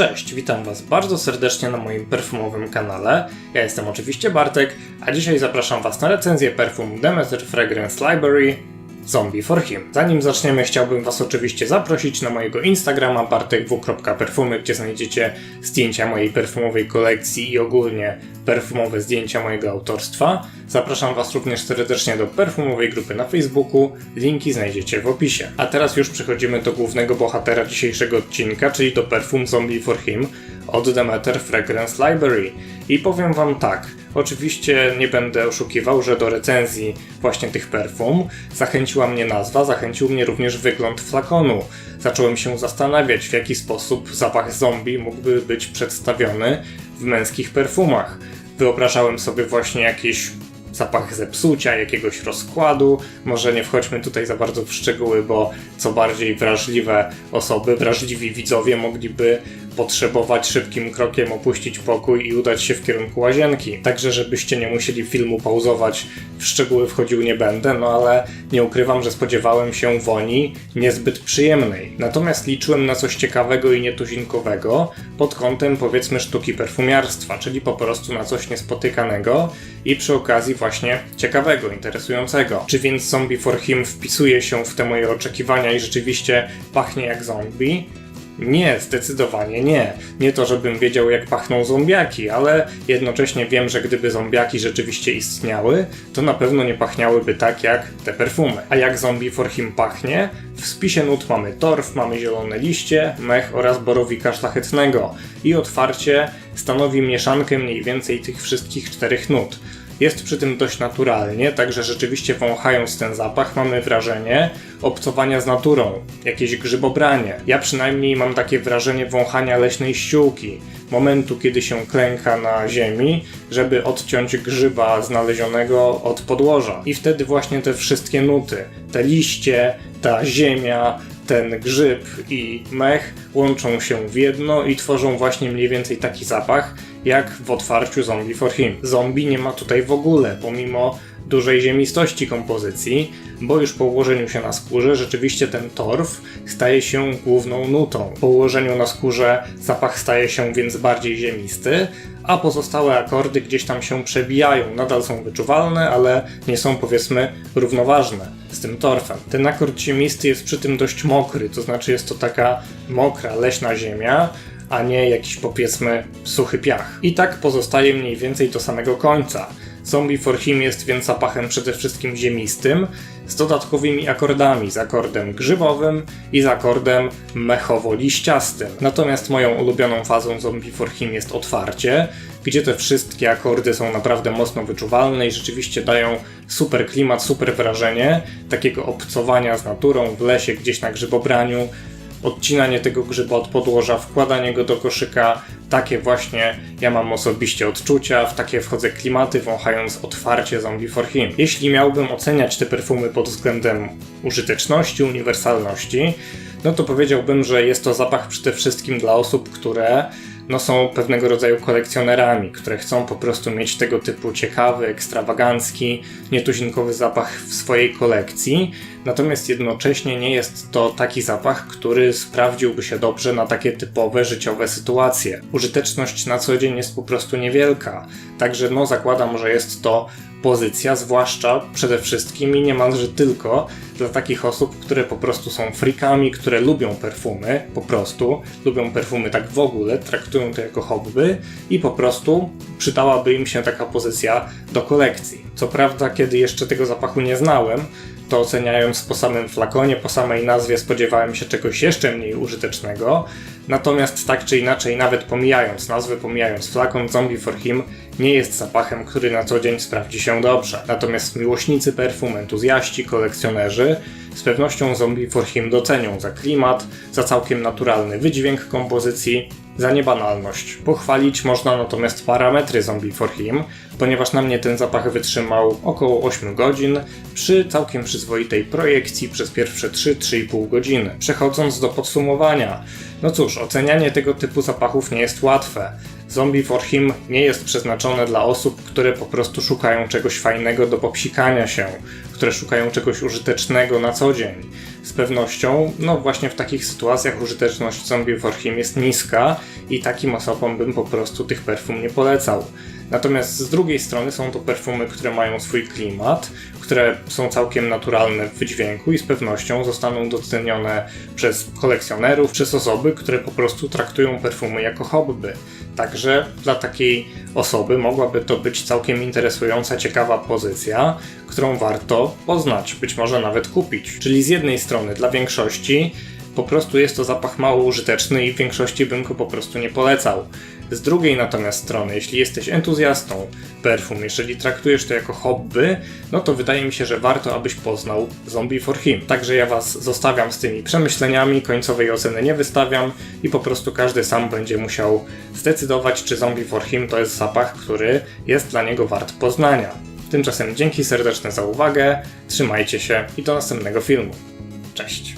Cześć, witam Was bardzo serdecznie na moim perfumowym kanale. Ja jestem oczywiście Bartek, a dzisiaj zapraszam Was na recenzję perfum Demeter Fragrance Library Zombie for Him. Zanim zaczniemy, chciałbym Was oczywiście zaprosić na mojego Instagrama bartekw.perfumy, gdzie znajdziecie zdjęcia mojej perfumowej kolekcji i ogólnie perfumowe zdjęcia mojego autorstwa. Zapraszam Was również serdecznie do perfumowej grupy na Facebooku. Linki znajdziecie w opisie. A teraz już przechodzimy do głównego bohatera dzisiejszego odcinka, czyli do perfum Zombie for Him od Demeter Fragrance Library. I powiem Wam tak, oczywiście nie będę oszukiwał, że do recenzji właśnie tych perfum zachęciła mnie nazwa, zachęcił mnie również wygląd flakonu. Zacząłem się zastanawiać, w jaki sposób zapach zombie mógłby być przedstawiony w męskich perfumach. Wyobrażałem sobie właśnie jakieś zapach zepsucia, jakiegoś rozkładu. Może nie wchodźmy tutaj za bardzo w szczegóły, bo co bardziej wrażliwe osoby, wrażliwi widzowie mogliby potrzebować szybkim krokiem opuścić pokój i udać się w kierunku łazienki. Także, żebyście nie musieli filmu pauzować, w szczegóły wchodził nie będę, no ale nie ukrywam, że spodziewałem się woni niezbyt przyjemnej. Natomiast liczyłem na coś ciekawego i nietuzinkowego pod kątem powiedzmy sztuki perfumiarstwa, czyli po prostu na coś niespotykanego i przy okazji właśnie ciekawego, interesującego. Czy więc Zombie for Him wpisuje się w te moje oczekiwania i rzeczywiście pachnie jak zombie? Nie, zdecydowanie nie. Nie to, żebym wiedział, jak pachną zombiaki, ale jednocześnie wiem, że gdyby zombiaki rzeczywiście istniały, to na pewno nie pachniałyby tak jak te perfumy. A jak zombie for him pachnie? W spisie nut mamy torf, mamy zielone liście, mech oraz borowika szlachetnego. I otwarcie stanowi mieszankę mniej więcej tych wszystkich czterech nut. Jest przy tym dość naturalnie, także rzeczywiście wąchając ten zapach mamy wrażenie obcowania z naturą, jakieś grzybobranie. Ja przynajmniej mam takie wrażenie wąchania leśnej ściółki, momentu kiedy się klęka na ziemi, żeby odciąć grzyba znalezionego od podłoża. I wtedy właśnie te wszystkie nuty, te liście, ta ziemia, ten grzyb i mech łączą się w jedno i tworzą właśnie mniej więcej taki zapach, jak w otwarciu Zombie for Him. Zombie nie ma tutaj w ogóle, pomimo dużej ziemistości kompozycji, bo już po ułożeniu się na skórze rzeczywiście ten torf staje się główną nutą. Po ułożeniu na skórze zapach staje się więc bardziej ziemisty, a pozostałe akordy gdzieś tam się przebijają, nadal są wyczuwalne, ale nie są powiedzmy równoważne z tym torfem. Ten akord ziemisty jest przy tym dość mokry, to znaczy jest to taka mokra, leśna ziemia, a nie jakiś powiedzmy suchy piach. I tak pozostaje mniej więcej do samego końca. Zombie for Him jest więc zapachem przede wszystkim ziemistym, z dodatkowymi akordami, z akordem grzybowym i z akordem mechowo-liściastym. Natomiast moją ulubioną fazą Zombie for Him jest otwarcie, gdzie te wszystkie akordy są naprawdę mocno wyczuwalne i rzeczywiście dają super klimat, super wrażenie takiego obcowania z naturą w lesie, gdzieś na grzybobraniu, odcinanie tego grzyba od podłoża, wkładanie go do koszyka, takie właśnie ja mam osobiście odczucia, w takie wchodzę klimaty, wąchając otwarcie Zombie for Him. Jeśli miałbym oceniać te perfumy pod względem użyteczności, uniwersalności, no to powiedziałbym, że jest to zapach przede wszystkim dla osób, które no, są pewnego rodzaju kolekcjonerami, które chcą po prostu mieć tego typu ciekawy, ekstrawagancki, nietuzinkowy zapach w swojej kolekcji. Natomiast jednocześnie nie jest to taki zapach, który sprawdziłby się dobrze na takie typowe życiowe sytuacje. Użyteczność na co dzień jest po prostu niewielka. Także no zakładam, że jest to pozycja, zwłaszcza przede wszystkim i niemalże tylko dla takich osób, które po prostu są frikami, które lubią perfumy, po prostu lubią perfumy tak w ogóle, traktują to jako hobby i po prostu przydałaby im się taka pozycja do kolekcji. Co prawda, kiedy jeszcze tego zapachu nie znałem, to oceniając po samym flakonie, po samej nazwie spodziewałem się czegoś jeszcze mniej użytecznego. Natomiast tak czy inaczej, nawet pomijając nazwę, pomijając flakon, Zombie for Him nie jest zapachem, który na co dzień sprawdzi się dobrze. Natomiast miłośnicy perfum, entuzjaści, kolekcjonerzy z pewnością Zombie for Him docenią za klimat, za całkiem naturalny wydźwięk kompozycji, za niebanalność. Pochwalić można natomiast parametry Zombie for Him, ponieważ na mnie ten zapach wytrzymał około 8 godzin przy całkiem przyzwoitej projekcji przez pierwsze 3-3,5 godziny. Przechodząc do podsumowania, no cóż, ocenianie tego typu zapachów nie jest łatwe. Zombie for Him nie jest przeznaczone dla osób, które po prostu szukają czegoś fajnego do popsikania się, które szukają czegoś użytecznego na co dzień. Z pewnością, no właśnie w takich sytuacjach użyteczność Zombie for Him jest niska i takim osobom bym po prostu tych perfum nie polecał. Natomiast z drugiej strony są to perfumy, które mają swój klimat, które są całkiem naturalne w wydźwięku i z pewnością zostaną docenione przez kolekcjonerów, przez osoby, które po prostu traktują perfumy jako hobby. Także dla takiej osoby mogłaby to być całkiem interesująca, ciekawa pozycja, którą warto poznać, być może nawet kupić. Czyli z jednej strony dla większości po prostu jest to zapach mało użyteczny i w większości bym go po prostu nie polecał. Z drugiej natomiast strony, jeśli jesteś entuzjastą perfum, jeżeli traktujesz to jako hobby, no to wydaje mi się, że warto, abyś poznał Zombie for Him. Także ja Was zostawiam z tymi przemyśleniami, końcowej oceny nie wystawiam i po prostu każdy sam będzie musiał zdecydować, czy Zombie for Him to jest zapach, który jest dla niego wart poznania. Tymczasem dzięki serdeczne za uwagę, trzymajcie się i do następnego filmu. Cześć!